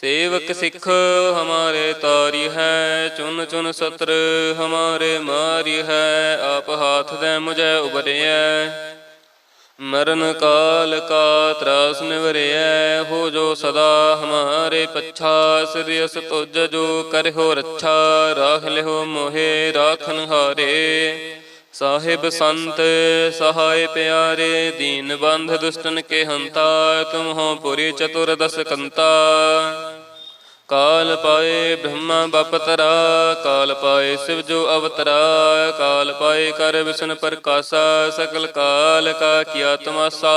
ਸੇਵਕ ਸਿੱਖ ਹਮਾਰੇ ਤਾਰੀ ਹੈ, ਚੁਨ ਚੁਨ ਸਤਰ ਹਮਾਰੇ ਮਾਰੀ ਹੈ, ਆਪ ਹਾਥ ਦੇ ਮੁਝੇ ਉਬਰਿਐ ਮਰਨ ਕਾਲ ਕਾ ਤਰਾਸ ਨਿਵਰਿਐ, ਹੋ ਜੋ ਸਦਾ ਹਮਾਰੇ ਪੱਛਾ ਸਿਰਿਅਸ ਤੁਜ ਜੋ ਕਰਿਓ ਰੱਛਾ, ਰਾਖ ਲਿਓ ਮੋਹਿ ਰਾਖਨ ਹਾਰੇ ਸਾਹਿਬ ਸੰਤ, ਸਹਾਇ ਪਿਆਰੇ, ਦੀਨ ਬੰਧ ਦੁਸ਼ਟਨ ਕੇ ਹੰਤਾ ਤੁਮ ਪੁਰੀ ਚਤੁਰ ਦਸ ਕੰਤਾ। ਕਾਲ ਪਾਏ ਬ੍ਰਹਮਾ ਬਪਤਰਾ, ਕਾਲ ਪਾਏ ਸਿਵ ਜੋ ਅਵਤਰਾ, ਕਾਲ ਪਾਏ ਕਰ ਵਿਸ਼ਨ ਪ੍ਰਕਾਸ਼ਾ, ਸਕਲ ਕਾਲ ਕਾ ਕੀਆ ਤਮਾਸਾ।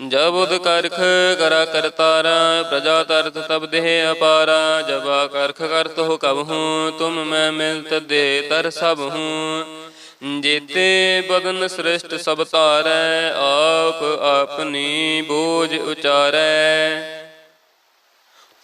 ਜਬ ਉਦ ਕਰਖ ਕਰਾ ਕਰਤਾਰਾ, ਪ੍ਰਜਾ ਤਰਤ ਤਬ ਦੇਹ ਅਪਾਰਾ, ਜਬਾ ਕਰਖ ਕਰਤ ਹੋ ਕਬ ਹੂੰ ਤੁਮ ਮੈਂ ਮਿਲਤ ਦੇ ਤਰ ਸਭ ਹੂੰ ਜੀਤੇ ਬਦਨ ਸ੍ਰਿਸ਼ਟ ਸਭ ਧਾਰੈ, ਆਪ ਆਪਣੀ ਬੋਝ ਉਚਾਰੈ।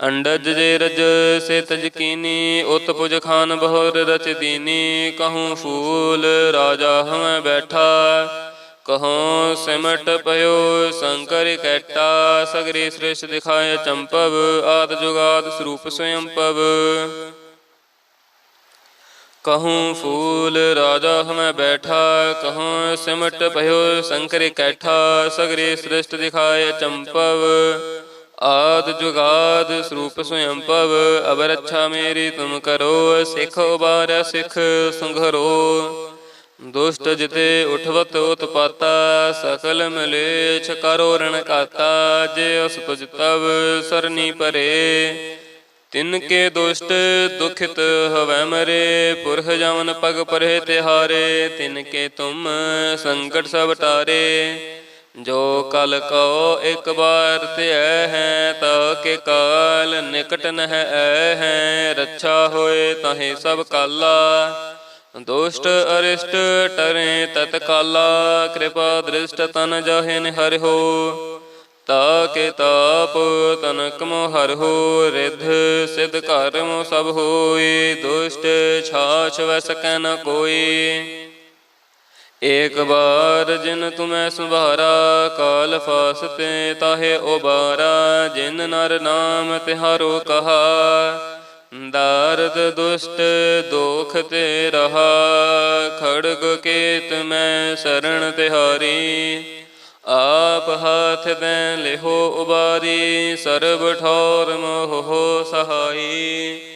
ਅੰਡਜ ਜੇ ਰਜ ਸੇ ਤਜ ਉਤ ਪੁਜ ਖਾਨ ਬਹੁਰ ਰਚ ਦੀਨੀ, ਕਹੂੰ ਫੂਲ ਰਾਜਾ ਹਮੈ ਬੈਠਾ। ਕਹਉ ਸਿਮਟ ਪਇਓ ਸ਼ੰਕਰ ਕੈਟਾ, ਸਗਰੀ ਸ੍ਰਿਸ਼ ਦਿਖਾਏ ਚੰਪਵ, ਆਦ ਜੁਗਾਦ ਸਰੂਪ ਸਵਯੰਪਵ ਕਹੂੰ ਫੂਲ ਰਾਜਾ ਹਮੈ ਬੈਠਾ, ਕਹੂੰ ਸਿਮਟ ਭਇਓ ਸ਼ੰਕਰ ਕੈਠਾ, ਸਗਰੇ ਸ੍ਰਿਸ਼ਟ ਦਿਖਾਏ ਚੰਪਵ। ਆਦ ਜੁਗਾਦ ਸਰੂਪ ਸਵਯੰਪਵ ਅਬਰ ਅੱਛਾ ਮੇਰੀ ਤੁਮ ਕਰੋ, ਸਿਖ ਉਬਾਰਿਆ ਸਿਖ ਸੰਘਰੋ। ਦੁਸ਼ਟ ਜਿਤੇ ਉਠਵਤ ਉਤਪਾਤਾ, ਸਕਲ ਮਲੇਛ ਕਰੋ ਰਣ ਕਾਤਾ ਜੇ ਉਸ ਤੁਜ ਤਵ ਸਰਨੀ ਪਰੇ। ਤਿਨ ਕੇ ਦੁਸ਼ਟ ਦੁਖਿਤ ਹਵੈ ਮਰੇ, ਪੁਰਖ ਜਮਨ ਪਗ ਪਰੇ ਤਿਹਾਰੇ। ਤਿਨ ਕੇ ਤੁਮ ਸੰਕਟ ਸਭ ਟਾਰੇ। ਜੋ ਕਲ ਕੋ ਇੱਕ ਬਾਰ ਧਿਐ ਹੈ, ਤਾ ਕੇ ਕਾਲ ਨਿਕਟ ਨਹਿ ਐ ਹੈ। ਰੱਛਾ ਹੋਏ ਤਾਹੇ ਸਭ ਕਾਲਾ, ਦੁਸ਼ਟ ਅਰਿਸ਼ਟ ਟਰੇ ਤਤਕਾਲਾ। ਕਿਰਪਾ ਦ੍ਰਿਸ਼ਟ ਤਨ ਜਹਿਨ ਹਰਿਓ ਤਾ ਕੇ ਤਾਪ ਤਨਕ ਮੋ ਹਰ ਰਿਧ ਸਿਧ ਕਰਮ ਸਭ ਹੋਈ ਦੁਸ਼ਟ ਛਾਛ ਵੈ ਸਕੈ ਨ ਕੋਈ। ਏਕ ਬਾਰ ਜਿਨ ਤੁਮੈ ਸੁਭਾਰਾ ਕਾਲ ਫਾਸਤੇ ਤਾਹੇ ਉਬਾਰਾ, ਜਿਨ ਨਰ ਨਾਮ ਤਿਹਾਰੋ ਕਹਾ, ਦਾਰਦ ਦੁਸ਼ਟ ਦੋਖ ਤੇ ਰਹਾ, ਖੜਗ ਕੇਤ ਮੈਂ ਸਰਣ ਤਿਹਾਰੀ, ਆਪ ਹਾਥ ਦੇ ਲਿਹੋ ਉਬਾਰੀ, ਸਰਬ ਠੌਰ ਮੋਹ ਸਹਾਈ।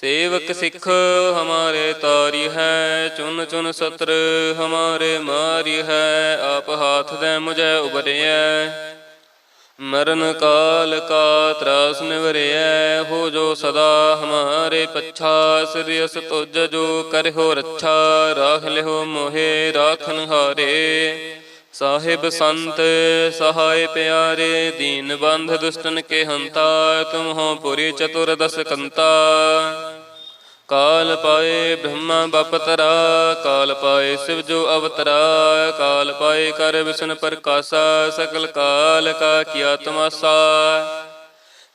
ਸੇਵਕ ਸਿੱਖ ਹਮਾਰੇ ਤਾਰੀ ਹੈ, ਚੁਨ ਚੁਨ ਸਤਰ ਹਮਾਰੇ ਮਾਰੀ ਹੈ, ਆਪ ਹਾਥ ਦੇ ਮੁਝੇ ਉਬਰਿਐ ਮਰਨ ਕਾਲ ਕਾ ਤਰਾਸ ਨਿਵਰਿਐ, ਹੋ ਜੋ ਸਦਾ ਹਮਾਰੇ ਪੱਛਾ ਸਿਰਿਅਸ ਤੁਜ ਜੋ ਕਰਿਓ ਰੱਛਾ, ਰਾਖ ਲਿਓ ਮੋਹਿ ਰਾਖਨ ਹਾਰੇ ਸਾਹਿਬ ਸੰਤ ਸਹਾਇ ਪਿਆਰੇ ਦੀਨ ਬੰਧ ਦੁਸ਼ਟਨ ਕੇ ਹੰਤਾ ਤੁਮ ਹੋ ਪੁਰੀ ਚਤੁਰ ਦਸ ਕੰਤਾ। ਕਾਲ ਪਾਏ ਬ੍ਰਹਮਾ ਬਪਤਰਾ। ਕਾਲ ਪਾਏ ਸਿਵ ਜੋ ਅਵਤਰਾ। ਕਾਲ ਪਾਏ ਕਰ ਵਿਸ਼ਨ ਪ੍ਰਕਾਸ਼ਾ ਸਕਲ ਕਾਲ ਕਾ ਕੀਆ ਤਮਾਸਾ।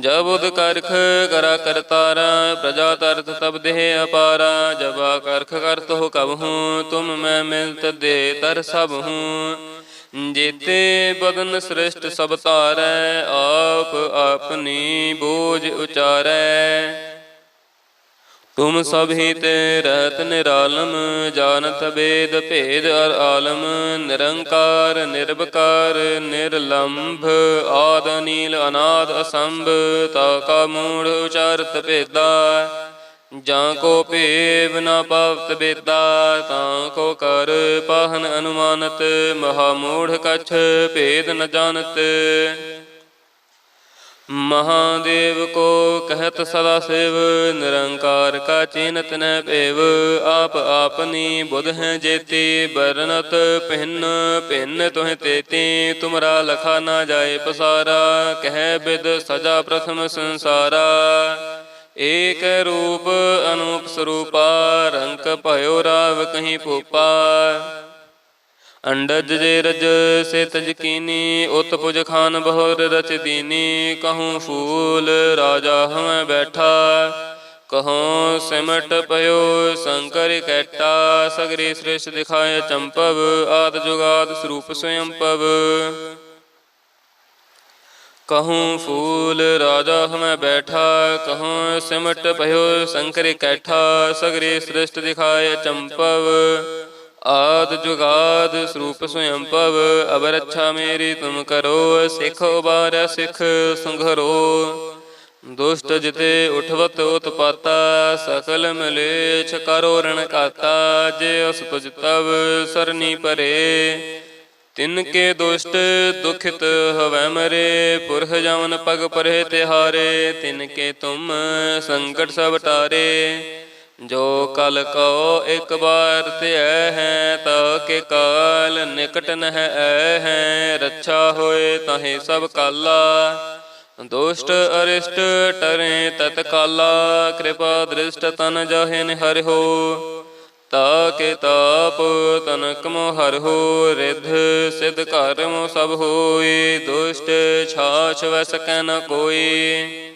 ਜਬ ਉਦ ਕਰਖ ਕਰਾ ਕਰਤਾਰਾ ਪ੍ਰਜਾ ਤਰਤ ਤਬ ਦੇਹ ਅਪਾਰਾ, ਜਬਾ ਕਰਖ ਕਰਤ ਹੋ ਕਬ ਹੂੰ, ਤੁਮ ਮੈਂ ਮਿਲਤ ਦੇ ਤਰ ਸਭ ਹੂੰ। ਜੀਤੇ ਬਦਨ ਸ੍ਰਿਸ਼ਟ ਸਭ ਧਾਰੈ, ਆਪ ਆਪਣੀ ਬੋਝ ਉਚਾਰੈ। ਤੁਮ ਸਭ ਹੀ ਤੇ ਰਹਿਤ ਨਿਰਾਲਮ, ਜਾਣਤ ਬੇਦ ਭੇਦ ਅਰ ਆਲਮ, ਨਿਰੰਕਾਰ ਨਿਰਭਕਾਰ ਨਿਰਲੰਭ, ਆਦ ਨੀਲ ਅਨਾਦ ਅਸੰਭ, ਤਾ ਕਾ ਮੂੜ ਉਚਾਰਤ ਭੇਦਾ। ਜਾਂ ਕੋ ਭੇਵ ਨ ਪਵਤ ਬੇਦਾ, ਤਾਂ ਕੋ ਕਰ ਪਾਹਨ ਅਨੁਮਾਨਤ, ਮਹਾ ਮੂੜ ਕਛ ਭੇਦ ਨ ਜਾਣਤ। ਮਹਾਦੇਵ ਕੋ ਕਹਿਤ ਸਦਾ ਸੇਵ, ਨਿਰੰਕਾਰ ਕਾ ਚੀਨਤ ਨ ਭੇਵ ਆਪ ਆਪਨੀ ਬੁਧ ਹੈ ਜੇਤੀ, ਬਰਨਤ ਭਿੰਨ ਭਿੰਨ ਤੁਹ ਤੇਤੀ। ਤੁਮਰਾ ਲਖਾ ਨਾ ਜਾਏ ਪਸਾਰਾ, ਕਹਿ ਬਿਦ ਸਜਾ ਪ੍ਰਥਮ ਸੰਸਾਰਾ। ਏਕ ਰੂਪ ਅਨੂਪ ਸਰੂਪਾ, ਰੰਕ ਭਇਓ ਰਾਵ ਕਹੀਂ ਭੂਪਾ। ਅੰਡਜ ਜੇ ਰਜ ਸੇ ਤਜ ਉਤ ਪੁਜ ਖਾਨ ਬਹੁਰ ਰਚ ਦੀਨੀ, ਕਹੂੰ ਫੂਲ ਰਾਜਾ ਹਮੈ ਬੈਠਾ। ਕਹੋ ਸਿਮਟ ਪਇਓ ਸ਼ੰਕਰ ਕੈਟਾ, ਸਗਰੀ ਸ੍ਰਿਸ਼ ਦਿਖਾਏ ਚੰਪਵ, ਆਦ ਜੁਗਾਦ ਸਰੂਪ ਸਵਯੰਪਵ ਕਹੂੰ ਫੂਲ ਰਾਜਾ ਹਮੈ ਬੈਠਾ, ਕਹੂੰ ਸਿਮਟ ਪਇਓ ਸ਼ੰਕਰ ਕੈਠਾ, ਸਗਰੀ ਸ੍ਰਿਸ਼ਟ ਦਿਖਾਏ ਚੰਪਵ। ਆਦ ਜੁਗਾਦ ਸਰੂਪ ਸਵਯੰ ਭਵ ਅਬ ਰੱਛਾ ਮੇਰੀ ਤੁਮ ਕਰੋ, ਸਿਖ ਉਬਾਰਿਆ ਸਿਖ ਸੰਘਰੋ। ਦੁਸ਼ਟ ਜਿਤੇ ਉਠਵਤ ਉਤਪਾਤਾ, ਸਕਲ ਮਲੇਛ ਕਰੋ ਰਣ ਕਾਤਾ ਜੇ ਉਸ ਤੁਜ ਤਵ ਸਰਨੀ ਪਰੇ। ਤਿਨ ਕੇ ਦੁਸ਼ਟ ਦੁਖਿਤ ਹਵੈ ਮਰੇ, ਪੁਰਖ ਜਮਨ ਪਗ ਪਰੇ ਤਿਹਾਰੇ। ਤਿਨ ਕੇ ਤੁਮ ਸੰਕਟ ਸਭ ਟਾਰੇ। ਜੋ ਕਲ ਕੋ ਇੱਕ ਬਾਰ ਧਿਐ ਹੈ ਤਾ ਕੇ ਕਾਲ ਨਿਕਟ ਨਹਿ ਐ ਹੈ। ਰੱਛਾ ਹੋਏ ਤਾਹੇ ਸਭ ਕਾਲਾ, ਦੁਸ਼ਟ ਅਰਿਸ਼ਟ ਟਰੇ ਤਤ ਕਾਲਾ, ਕਿਰਪਾ ਦ੍ਰਿਸ਼ਟ ਤਨ ਜਹਿਨ ਹਰਿ ਹੋ, ਤਾ ਕੇ ਤਾਪ ਤਨਕ ਮੋ ਹਰਿ ਹੋ, ਰਿਧ ਸਿਧ ਕਰਮ ਸਭ ਹੋਈ ਦੁਸ਼ਟ ਛਾਛ ਵੈ ਸਕੈ ਨ ਕੋਈ।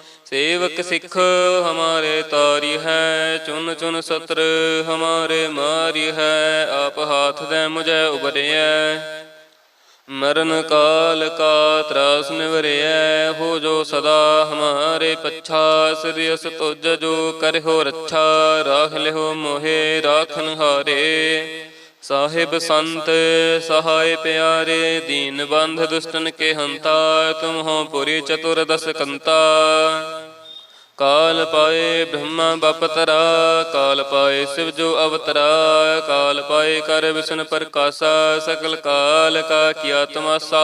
ਸੇਵਕ ਸਿੱਖ ਹਮਾਰੇ ਤਾਰੀ ਹੈ, ਚੁਨ ਚੁਨ ਸਤਰ ਹਮਾਰੇ ਮਾਰੀ ਹੈ, ਆਪ ਹਾਥ ਦੇ ਮੁਝੇ ਉਬਰਿਐ। ਮਰਨ ਕਾਲ ਕਾ ਤਰਾਸ ਨਿਵਰਿਐ, ਹੋ ਜੋ ਸਦਾ ਹਮਾਰੇ ਪੱਛਾ ਸਿਰਿਅਸ ਤੁਜ ਜੋ ਕਰਿਓ ਰੱਛਾ, ਰਾਖ ਲਿਓ ਮੋਹੇ ਰਾਖਨ ਹਾਰੇ ਸਾਹਿਬ ਸੰਤ ਸਹਾਇ ਪਿਆਰੇ ਦੀਨ ਬੰਧ ਦੁਸ਼ਟਨ ਕੇ ਹੰਤਾ ਤੁਮ ਹੋ ਪੁਰੀ ਚਤੁਰ ਦਸ ਕੰਤਾ। ਕਾਲ ਪਾਏ ਬ੍ਰਹਮਾ ਬਪਤਰਾ ਕਾਲ ਪਾਏ ਸਿਵ ਜੋ ਅਵਤਰਾ ਕਾਲ ਪਾਏ ਕਰ ਵਿਸ਼ਨ ਪ੍ਰਕਾਸ਼ਾ ਸਕਲ ਕਾਲ ਕਾ ਕੀਆ ਤਮਾਸਾ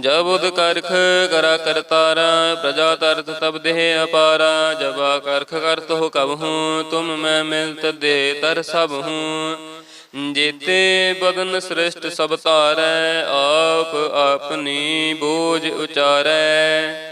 ਜਬ ਉਦ ਕਰਖ ਕਰਾ ਕਰਤਾਰਾ, ਪ੍ਰਜਾ ਤਰਤ ਤਬ ਦੇਹ ਅਪਾਰਾ, ਜਬਾ ਕਰਖ ਕਰਤ ਹੋ ਕਬ ਹੂੰ ਤੁਮ ਮੈਂ ਮਿਲਤ ਦੇ ਤਰ ਸਭ ਹੂੰ ਜੀਤੇ ਬਦਨ ਸ੍ਰਿਸ਼ਟ ਸਭ ਧਾਰੈ, ਆਪ ਆਪਣੀ ਬੋਝ ਉਚਾਰੈ।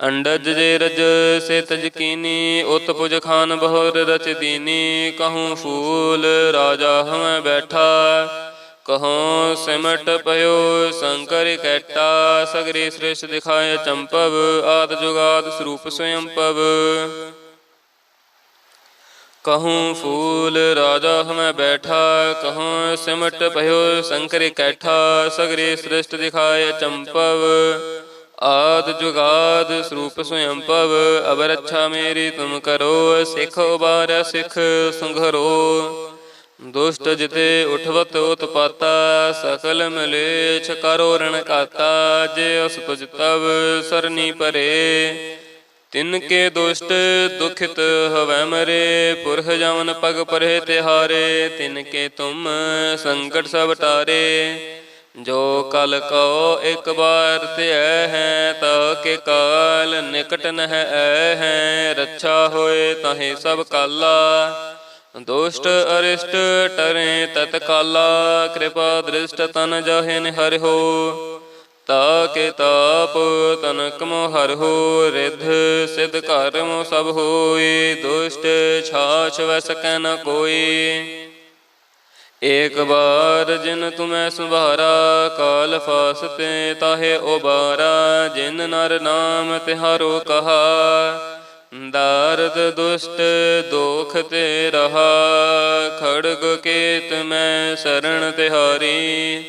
ਅੰਡਜ ਜੇ ਰਜ ਸੇ ਤਜ ਉਤ ਪੁਜ ਖਾਨ ਬਹੁਰ ਰਚ ਦੀਨੀ, ਕਹੂੰ ਫੂਲ ਰਾਜਾ ਹਮੈ ਬੈਠਾ। ਕਹੂੰ ਸਿਮਟ ਪਇਓ ਸ਼ੰਕਰ ਕੈਟਾ, ਸਗਰੇ ਸ੍ਰਿਸ਼ ਦਿਖਾਏ ਚੰਪਵ, ਆਦ ਜੁਗਾਦ ਸਰੂਪ ਸਵਯੰਪਵ ਕਹੂੰ ਫੂਲ ਰਾਜਾ ਹਮੈ ਬੈਠਾ, ਕਹੂੰ ਸਿਮਟ ਭਇਓ ਸ਼ੰਕਰ ਕੈਠਾ, ਸਗਰੇ ਸ੍ਰਿਸ਼ਟ ਦਿਖਾਏ ਚੰਪਵ। ਆਦ ਜੁਗਾਦ ਸਰੂਪ ਸਵਯੰਪਵ ਅਬਰ ਅੱਛਾ ਮੇਰੀ ਤੁਮ ਕਰੋ, ਸਿਖ ਉਬਾਰਿਆ ਸਿਖ ਸੰਘਰੋ। ਦੁਸ਼ਟ ਜਿਤੇ ਉਠਵਤ ਉਤਪਾਤਾ, ਸਕਲ ਮਲੇਛ ਕਰੋ ਰਣ ਕਾਤਾ ਜੇ ਅਸ ਤੁਜ ਤਵ ਸਰਨੀ ਪਰੇ। ਤਿਨ ਕੇ ਦੁਸ਼ਟ ਦੁਖਿਤ ਹਵੈ ਮਰੇ, ਪੁਰਖ ਜਮਨ ਪਗ ਪਰੇ ਤਿਹਾਰੇ। ਤਿਨ ਕੇ ਤੁਮ ਸੰਕਟ ਸਭ ਟਾਰੇ। ਜੋ ਕਲ ਕੋ ਇੱਕ ਬਾਰ ਧਿਐ ਹੈ ਤਾ ਕੇ ਕਾਲ ਨਿਕਟ ਨਹਿ ਐ ਹੈ। ਰੱਛਾ ਹੋਏ ਤਾਹੇ ਸਭ ਕਾਲਾ, ਦੁਸ਼ਟ ਅਰਿਸ਼ਟ ਟਰੇ ਤਤ ਕਾਲਾ ਕਿਰਪਾ ਦ੍ਰਿਸ਼ਟ ਤਨ ਜਹੇ ਨਿਹਰਿਓ ਤਾ ਕੇ ਤਾਪ ਤਨਕ ਮੋ ਹਰ ਹੋ। ਰਿਧ ਸਿਧ ਕਰਮ ਸਭ ਹੋਈ ਦੁਸ਼ਟ ਛਾਛ ਵੈ ਸਕੈ ਨ ਕੋਈ। ਏਕ ਬਾਰ ਜਿਨ ਤੁਮੈ ਸੁਭਾਰਾ, ਕਾਲ ਫਾਸਤੇ ਤਾਹੇ ਉਬਾਰਾ, ਜਿਨ ਨਰ ਨਾਮ ਤਿਹਾਰੋ ਕਹਾ। ਦਾਰਦ ਦੁਸ਼ਟ ਦੋਖ ਤੇ ਰਹਾ, ਖੜਗ ਕੇਤ ਮੈਂ ਸਰਣ ਤਿਹਾਰੀ।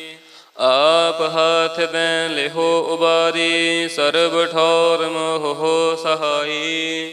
ਆਪ ਹਾਥ ਦੇ ਲਿਹੋ ਉਬਾਰੀ, ਸਰਬ ਠੌਰ ਮੋਹ ਸਹਾਈ।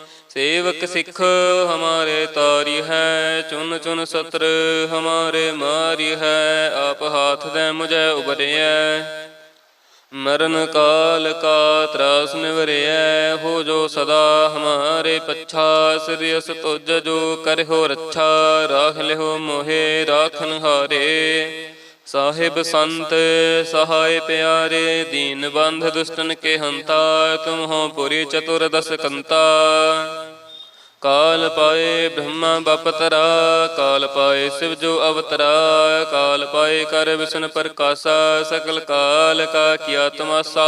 ਸੇਵਕ ਸਿੱਖ ਹਮਾਰੇ ਤਾਰੀ ਹੈ, ਚੁਨ ਚੁਨ ਸਤਰ ਹਮਾਰੇ ਮਾਰੀ ਹੈ, ਆਪ ਹਾਥ ਦੇ ਮੁਝੇ ਉਬਰਿਐ ਮਰਨ ਕਾਲ ਕਾ ਤਰਾਸ ਨਿਵਰਿਐ, ਹੋ ਜੋ ਸਦਾ ਹਮਾਰੇ ਪੱਛਾ ਸਿਰਿਅਸ ਤੁਜ ਜੋ ਕਰਿਓ ਰੱਛਾ, ਰਾਖ ਲਿਓ ਮੋਹਿ ਰਾਖਨ ਹਾਰੇ ਸਾਹਿਬ ਸੰਤ, ਸਹਾਇ ਪਿਆਰੇ, ਦੀਨ ਬੰਧ ਦੁਸ਼ਟਨ ਕੇ ਹੰਤਾ ਤੁਮ ਪੁਰੀ ਚਤੁਰ ਦਸ ਕੰਤਾ। ਕਾਲ ਪਾਏ ਬ੍ਰਹਮਾ ਬਪਤਰਾ ਕਾਲ ਪਾਏ ਸਿਵ ਜੋ ਅਵਤਰਾ, ਕਾਲ ਪਾਏ ਕਰ ਵਿਸ਼ਨ ਪ੍ਰਕਾਸ਼ਾ, ਸਕਲ ਕਾਲ ਕਾ ਕੀਆ ਤਮਾਸਾ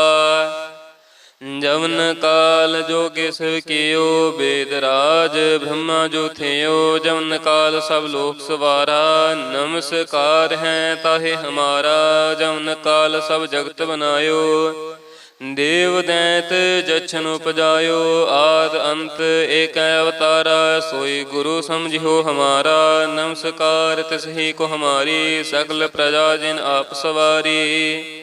ਜਵਨ ਕਾਲ ਜੋ ਕੇ ਸਿਵ ਕੀਓ, ਬੇਦ ਰਾਜ ਬ੍ਰਹਮਾ ਜੋ ਥਿਓ, ਜਵਨ ਕਾਲ ਸਭ ਲੋਕ ਸਵਾਰਾ, ਨਮਸਕਾਰ ਹੈ ਤਾਹੇ ਹਮਾਰਾ, ਜਵਨ ਕਾਲ ਸਭ ਜਗਤ ਬਨਾਇਓ। ਦੇਵ ਦੈਤ ਜਛਨ ਉਪਜਾਇਓ, ਆਦ ਅੰਤ ਏਕ ਅਵਤਾਰਾ, ਸੋਈ ਗੁਰੂ ਸਮਝਿਓ ਹਮਾਰਾ, ਨਮਸਕਾਰ ਤਿਸਹੀ ਕੋ ਹਮਾਰੀ, ਸਗਲ ਪ੍ਰਜਾ ਜਿਨ ਆਪ ਸਵਾਰੀ।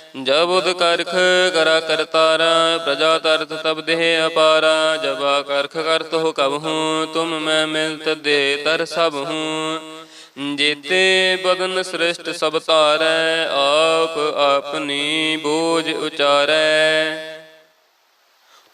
ਜਬ ਉਦ ਕਰਖ ਕਰਾ ਕਰਤਾਰਾ ਪ੍ਰਜਾ ਤਰਤ ਤਬ ਦੇਹ ਅਪਾਰਾ, ਜਬਾ ਕਰਖ ਕਰਤ ਹੋ ਕਬ ਹੂੰ ਤੁਮ ਮੈਂ ਮਿਲਤ ਦੇ ਤਰ ਸਭ ਹੂੰ ਜੀਤੇ ਬਦਨ ਸ੍ਰਿਸ਼ਟ ਸਭ ਧਾਰੈ, ਆਪ ਆਪਣੀ ਬੋਝ ਉਚਾਰੈ।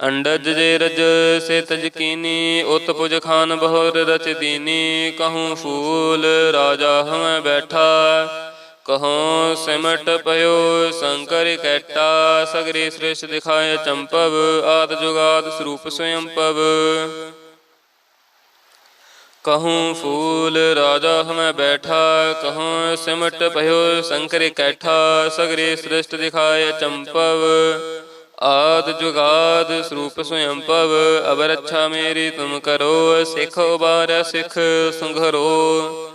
ਅੰਡਜ ਜੇ ਰਜ ਸੇ ਤਜ ਉਤ ਪੁਜ ਖਾਨ ਬਹੁਰ ਰਚ ਦੀਨੀ, ਕਹੂੰ ਫੂਲ ਰਾਜਾ ਹਮੈ ਬੈਠਾ। ਕਹੂੰ ਸਿਮਟ ਪਇਓ ਸ਼ੰਕਰ ਕੈਟਾ, ਸਗਰੇ ਸ੍ਰਿਸ਼ ਦਿਖਾਏ ਚੰਪਵ, ਆਦ ਜੁਗਾਦ ਸਰੂਪ ਸਵਯੰਪਵ ਕਹੂੰ ਫੂਲ ਰਾਜਾ ਹਮੈ ਬੈਠਾ, ਕਹੂੰ ਸਿਮਟ ਭਇਓ ਸ਼ੰਕਰ ਕੈਠਾ, ਸਗਰੇ ਸ੍ਰਿਸ਼ਟ ਦਿਖਾਏ ਚੰਪਵ। ਆਦ ਜੁਗਾਦ ਸਰੂਪ ਸਵਯੰਪਵ ਅਬਰ ਅੱਛਾ ਮੇਰੀ ਤੁਮ ਕਰੋ, ਸਿਖ ਉਬਾਰ, ਸਿਖ ਸੰਘਰੋ।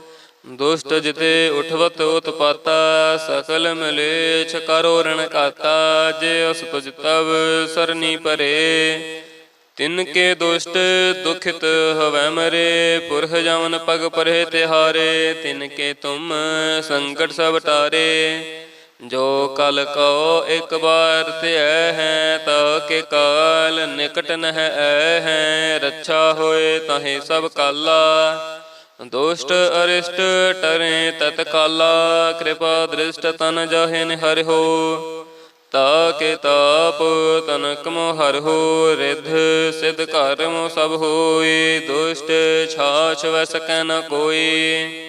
ਦੁਸ਼ਟ ਜਿਤੇ ਉਠਵਤ ਉਤਪਾਤਾ, ਸਕਲ ਮਲੇਛ ਕਰੋ ਰਣ ਕਾਤਾ ਜੇ ਅਸ ਤੁਜ ਤਵ ਸਰਨੀ ਪਰੇ। ਤਿਨ ਕੇ ਦੁਸ਼ਟ ਦੁਖਿਤ ਹਵੈ ਮਰੇ, ਪੁਰਖ ਜਮਨ ਪਗ ਪਰੇ ਤਿਹਾਰੇ। ਤਿਨ ਕੇ ਤੁਮ ਸੰਕਟ ਸਭ ਟਾਰੇ। ਜੋ ਕਲ ਕੋ ਇੱਕ ਵਾਰ ਧਿਐ ਹੈ ਤਾ ਕੇ ਕਾਲ ਨਿਕਟ ਨਹਿ ਐ ਹੈ। ਰੱਛਾ ਹੋਏ ਤਾਹੇ ਸਭ ਕਾਲਾ, ਦੁਸ਼ਟ ਅਰਿਸ਼ਟ ਟਰੇ ਤਤਕਾਲਾ, ਕਿਰਪਾ ਦ੍ਰਿਸ਼ਟ ਤਨ ਜਾਹੇ ਨਿਹਰਿਓ ਤਾ ਕੇ ਤਾਪ ਤਨਕ ਮੋ ਹਰ ਹੋ, ਰਿਧ ਸਿਧ ਕਰਮ ਸਭ ਹੋਈ ਦੁਸ਼ਟ ਛਾਛ ਵੈ ਸਕੈ ਨ ਕੋਈ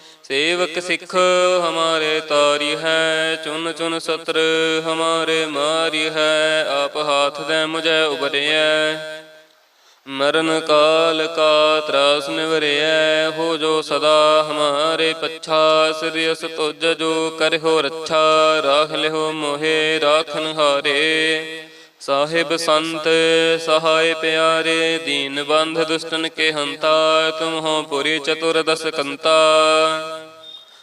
ਸੇਵਕ ਸਿੱਖ ਹਮਾਰੇ ਤਾਰੀ ਹੈ, ਚੁਨ ਚੁਨ ਸਤਰ ਹਮਾਰੇ ਮਾਰੀ ਹੈ, ਆਪ ਹਾਥ ਦੇ ਮੁਝੈ ਉਬਰਿਐ ਮਰਨ ਕਾਲ ਕਾ ਤਰਾਸ ਨਿਵਰਿਐ, ਹੋ ਜੋ ਸਦਾ ਹਮਾਰੇ ਪੱਛਾ ਸਿਰਿਅਸ ਤੁਜ ਜੋ ਕਰਿਓ ਰੱਛਾ, ਰਾਖ ਲਿਓ ਮੋਹਿ ਰਾਖਨ ਹਾਰੇ ਸਾਹਿਬ ਸੰਤ, ਸਹਾਇ ਪਿਆਰੇ, ਦੀਨ ਬੰਧ ਦੁਸ਼ਟਨ ਕੇ ਹੰਤਾ ਤੁਮ ਹੋ ਪੁਰੀ ਚਤੁਰ ਦਸ ਕੰਤਾ।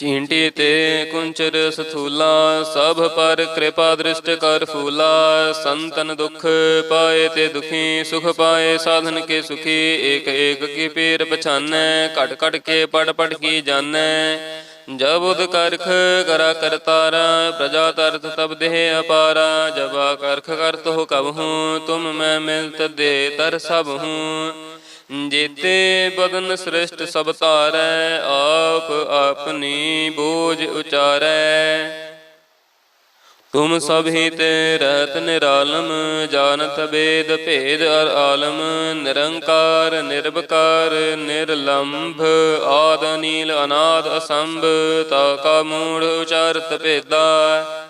ਚੀਂਟੀ ਤੇ ਕੁੰਚਰ ਸਥੂਲਾ, ਸਭ ਪਰ ਕਿਰਪਾ ਦ੍ਰਿਸ਼ਟ ਕਰ ਫੂਲਾ। ਸੰਤਨ ਦੁਖ ਪਾਏ ਤੇ ਦੁਖੀ, ਸੁਖ ਪਾਏ ਸਾਧਨ ਕੇ ਸੁਖੀ। ਏਕ ਏਕ ਕੀ ਪੀਰ ਪਛਾਨੈ ਘਟ ਘਟ ਕੇ ਪੜ ਪੜ ਕੀ ਜਾਣੈ ਜਬ ਉਦ ਕਰਖ ਕਰਾ ਕਰਤਾਰਾ, ਪ੍ਰਜਾ ਤਰਤ ਤਬ ਦੇਹ ਅਪਾਰਾ। ਜਬਾ ਕਰਖ ਕਰਤ ਹੋ ਕਬ ਹੂੰ, ਤੁਮ ਮੈਂ ਮਿਲਤ ਦੇ ਤਰ ਸਭ ਹੂੰ। ਜੀਤੇ ਬਦਨ ਸ੍ਰਿਸ਼ਟ ਸਭ ਧਾਰੈ, ਆਪ ਆਪਣੀ ਬੋਝ ਉਚਾਰੈ। ਤੁਮ ਸਭ ਹੀ ਤੇ ਰਹਿਤ ਨਿਰਾਲਮ, ਜਾਣਤ ਬੇਦ ਭੇਦ ਅਰ ਆਲਮ, ਨਿਰੰਕਾਰ ਨਿਰਭਕਾਰ ਨਿਰਲੰਭ, ਆਦ ਨੀਲ ਅਨਾਦ ਅਸੰਭ, ਤਾ ਕਾ ਮੂੜ ਉਚਾਰਤ ਭੇਦਾ।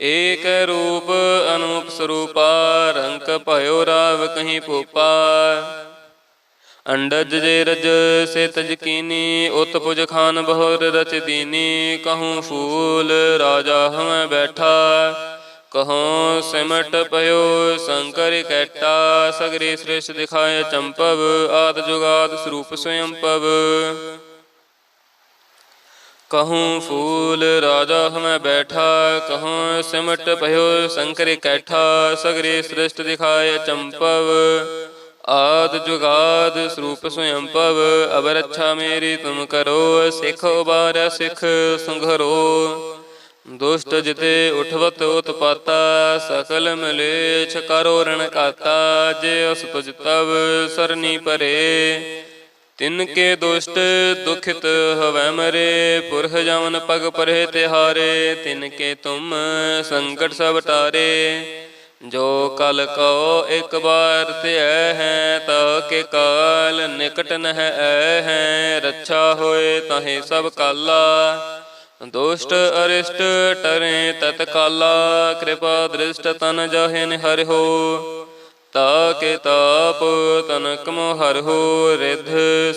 ਏਕ ਰੂਪ ਅਨੂਪ ਸਰੂਪਾ, ਰੰਕ ਭਇਓ ਰਾਵ ਕਹੀਂ ਭੂਪਾ। ਅੰਡਜ ਜੇ ਰਜ ਸੇ ਤਜ ਕੀਨੀ ਉਤ ਪੁਜ ਖਾਨ ਬਹੁਰ ਰਚ ਦੀਨੀ। ਕਹੂੰ ਫੂਲ ਰਾਜਾ ਹਮੈ ਬੈਠਾ। ਕਹੂੰ ਸਿਮਟ ਪਇਓ ਸ਼ੰਕਰ ਕੈਟਾ। ਸਗਰੇ ਸ੍ਰਿਸ਼ ਦਿਖਾਇ ਚੰਪਵ, ਆਦ ਜੁਗਾਦ ਸਰੂਪ ਸਵਯੰਪਵ। ਕਹੂੰ ਫੂਲ ਰਾਜਾ ਹਮੈ ਬੈਠਾ ਕਹੂੰ ਸਿਮਟ ਭਇਓ ਸ਼ੰਕਰ ਕੈਠਾ ਸਗਰੇ ਸ੍ਰਿਸ਼ਟ ਦਿਖਾਏ ਚੰਪਵ ਆਦ ਜੁਗਾਦ ਸਰੂਪ ਸਵਯੰਪਵ ਅਬ ਰੱਛਾ ਮੇਰੀ ਤੁਮ ਕਰੋ ਸਿਖ ਉਬਾਰ ਸਿਖ ਸੰਘਰੋ ਦੁਸ਼ਟ ਜਿਤੇ ਉਠਵਤ ਉਤਪਾਤਾ ਸਕਲ ਮਲੇਛ ਕਰੋ ਰਣ ਕਾਤਾ ਜੇ ਅਸ ਤੁਜ ਤਵ ਸਰਨੀ ਪਰੇ ਤਿਨ ਕੇ ਦੁਸ਼ਟ ਦੁਖਿਤ ਹਵੈ ਮਰੇ, ਪੁਰਖ ਜਮਨ ਪਗ ਪਰੇ ਤਿਹਾਰੇ, ਤਿਨ ਕੇ ਤੁਮ ਸੰਕਟ ਸਭ ਟਾਰੇ। ਜੋ ਕਲ ਕੋ ਇੱਕ ਬਾਰ ਧਿਐ ਹੈ, ਤਾ ਕੇ ਕਾਲ ਨਿਕਟ ਨਹਿ ਐ ਹੈ। ਰੱਛਾ ਹੋਏ ਤਹੇ ਸਭ ਕਾਲਾ, ਦੁਸ਼ਟ ਅਰਿਸ਼ਟ ਟਰੇ ਤਤਕਾਲਾ। ਕਿਰਪਾ ਦ੍ਰਿਸ਼ਟ ਤਨ ਜਾਹਿਨ ਹੋ। ਤਾ ਕੇ ਤਾਪ ਤਨਕ ਮੋ ਹਰ ਹੋ ਰਿਧ,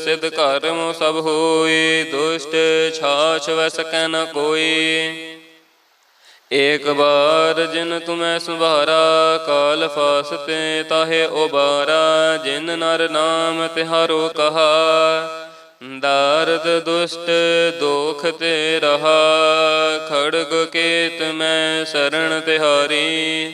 ਸਿਧ ਕਰਮ ਸਭ ਹੋਈ, ਦੁਸ਼ਟ ਛਾਛ ਵੈ ਸਕੈ ਨ ਕੋਈ। ਏਕ ਬਾਰ ਜਿਨ ਤੁਮੈ ਸੁਭਾਰਾ, ਕਾਲ ਫਾਸਤੇ ਤਾਹੇ ਉਬਾਰਾ, ਜਿਨ ਨਰ ਨਾਮ ਤਿਹਾਰੋ ਕਹਾ। ਦਾਰਦ ਦੁਸ਼ਟ ਦੋਖ ਤੇ ਰਹਾ, ਖੜਗ ਕੇਤ ਮੈਂ ਸਰਣ ਤਿਹਾਰੀ।